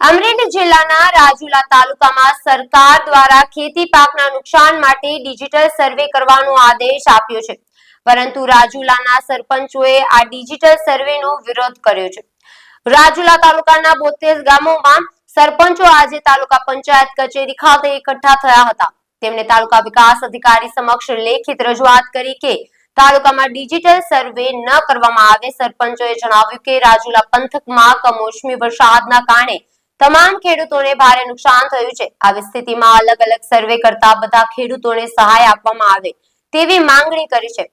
અમરેલી જિલ્લાના રાજુલા તાલુકામાં સરકાર દ્વારા ખેતી પાકના નુકસાન માટે ડિજિટલ સર્વે કરવાનો આદેશ આપ્યો છે. પરંતુ રાજુલાના સરપંચોએ આ ડિજિટલ સર્વેનો વિરોધ કર્યો છે. રાજુલા તાલુકાના બોતેર ગામોમાં સરપંચો આજે તાલુકા પંચાયત કચેરી ખાતે એકઠા થયા હતા. તેમણે તાલુકા વિકાસ અધિકારી સમક્ષ લેખિત રજૂઆત કરી કે તાલુકામાં ડિજિટલ સર્વે ન કરવામાં આવે, સરપંચોએ જણાવ્યું કે રાજુલા પંથકમાં કમોસમી વરસાદના કારણે તમામ ખેડૂતોને ભારે નુકસાન થયું છે. આવી સ્થિતિમાં અલગ અલગ સર્વે કરતા બધા ખેડૂતોને સહાય આપવામાં આવે તેવી માંગણી કરી છે.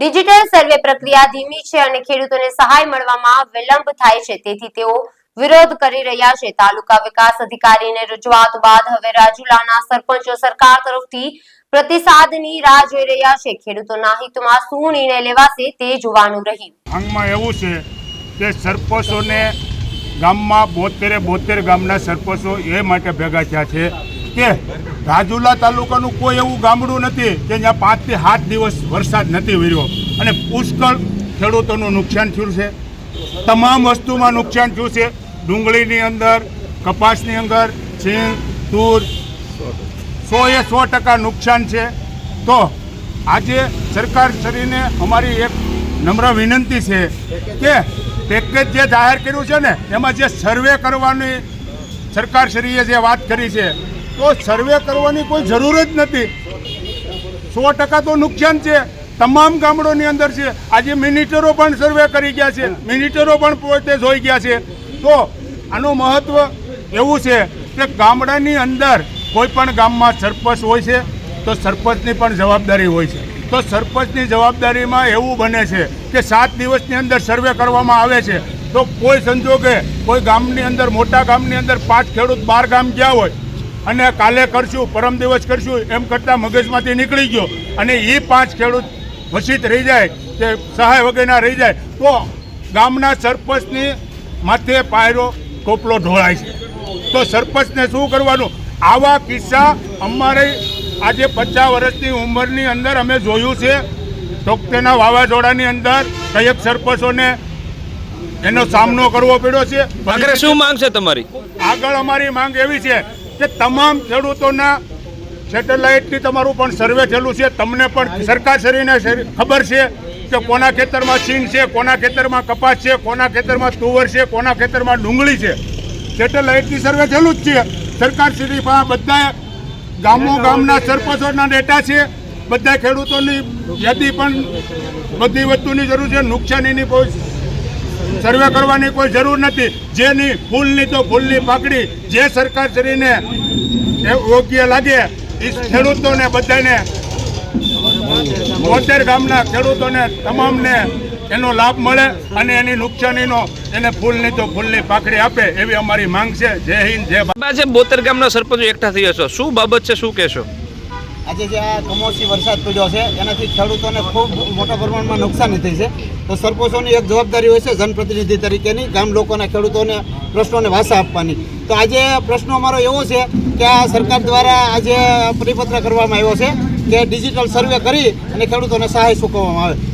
ડિજિટલ સર્વે પ્રક્રિયા ધીમી છે અને ખેડૂતોને સહાય મળવામાં વિલંબ થાય છે. તેથી તેઓ વિરોધ કરી રહ્યા છે. તાલુકા વિકાસ અધિકારીને રજૂઆત બાદ હવે રાજુલાના સરપંચો સરકાર તરફથી પ્રતિસાદની રાહ જોઈ રહ્યા છે. ખેડૂતોના હિતમાં શું નિર્ણય લેવાશે તે જોવાનું રહ્યું. એવું છે કે સરપંચોને ગામમાં બોતેરે બોતેર ગામના સરપંચો એ માટે ભેગા થયા છે કે રાજુલા તાલુકાનું કોઈ એવું ગામડું નથી કે જ્યાં પાંચથી સાત દિવસ વરસાદ નથી વર્યો. અને પુષ્કળ ખેડૂતોનું નુકસાન થયું છે. તમામ વસ્તુમાં નુકસાન થયું છે. ડુંગળીની અંદર, કપાસની અંદર છીણ તૂર સો એ સો ટકા નુકસાન છે. તો આજે સરકાર શ્રીને અમારી એક નમ્ર વિનંતી છે કે પેકેજ જે જાહેર કર્યું છે ને, એમાં જે સર્વે કરવાની સરકારશ્રીએ જે વાત કરી છે, તો સર્વે કરવાની કોઈ જરૂર જ નથી. સો ટકા તો નુકસાન છે. તમામ ગામડોની અંદર છે. આજે મિનિટરો પણ સર્વે કરી ગયા છે. મિનિટરો પણ પોતે જોઈ ગયા છે. તો આનું મહત્વ એવું છે કે ગામડાની અંદર કોઈ પણ ગામમાં સરપંચ હોય છે, તો સરપંચની પણ જવાબદારી હોય છે. તો સરપંચની જવાબદારીમાં એવું બને છે કે સાત દિવસની અંદર સર્વે કરવામાં આવે છે. તો કોઈ સંજોગે કોઈ ગામની અંદર, મોટા ગામની અંદર પાંચ ખેડૂત બાર ગામ ગયા હોય અને કાલે કરશું, પરમ દિવસ કરશું, એમ કરતાં મગજમાંથી નીકળી ગયો અને એ પાંચ ખેડૂત વસિત રહી જાય કે સહાય વગેરેના રહી જાય, તો ગામના સરપંચની માથે પાયરો કોપલો ઢોળાય છે. તો સરપંચને શું કરવાનું? આવા કિસ્સા અમારે આજે પચાસ વર્ષની ઉંમરની અંદર અમે જોયું છે તોકતેના વાવાઝોડાની અંદર કયક સરપંચોને એનો સામનો કરવો પડ્યો છે. આગળ શું માંગ છે તમારી? આગળ અમારી માંગ એવી છે કે તમામ ખેડૂતોના સેટેલાઇટથી તમારું પણ સર્વે થયેલું છે. તમને પણ સરકારશ્રીને શરી- ખબર છે કે કોના ખેતરમાં છીણ છે કોના ખેતરમાં કપાસ છે કોના ખેતરમાં તુવર છે કોના ખેતરમાં ડુંગળી છે. સેટેલાઇટથી સર્વે થયેલું જ છે. સરકારશ્રી બધા ગામો ગામના સરપંચોના ડેટા છે. બધા ખેડૂતોની યાદી પણ બધી વસ્તુની જરૂર છે. નુકસાનીની કોઈ સર્વે કરવાની કોઈ જરૂર નથી. જેની ફૂલની તો ફૂલની પાકડી જે સરકાર શ્રીને એ યોગ્ય લાગે એ ખેડૂતોને બધાને બોતેર ગામના ખેડૂતોને, તમામને એનો લાભ મળે અને એની નુકસાનીનો એને ફૂલની તો ફૂલની પાકડી આપે એવી અમારી માંગ છે. જય હિન્દ જય ભારત. આજે બોતર ગામના સરપંચો એકઠા થયા છો. શું બાબત છે શું કહેશો? આજે જે આ કમોસમી વરસાદ પડ્યો છે એનાથી ખેડૂતોને ખૂબ મોટા પ્રમાણમાં નુકસાની થઈ છે. તો સરપંચોની એક જવાબદારી હોય છે જનપ્રતિનિધિ તરીકેની ગામ લોકોના ખેડૂતોને પ્રશ્નોને વાસા આપવાની. તો આજે પ્રશ્નો અમારો એવો છે કે આ સરકાર દ્વારા આજે પરિપત્ર કરવામાં આવ્યો છે કે ડિજિટલ સર્વે કરી અને ખેડૂતોને સહાય ચૂકવવામાં આવે.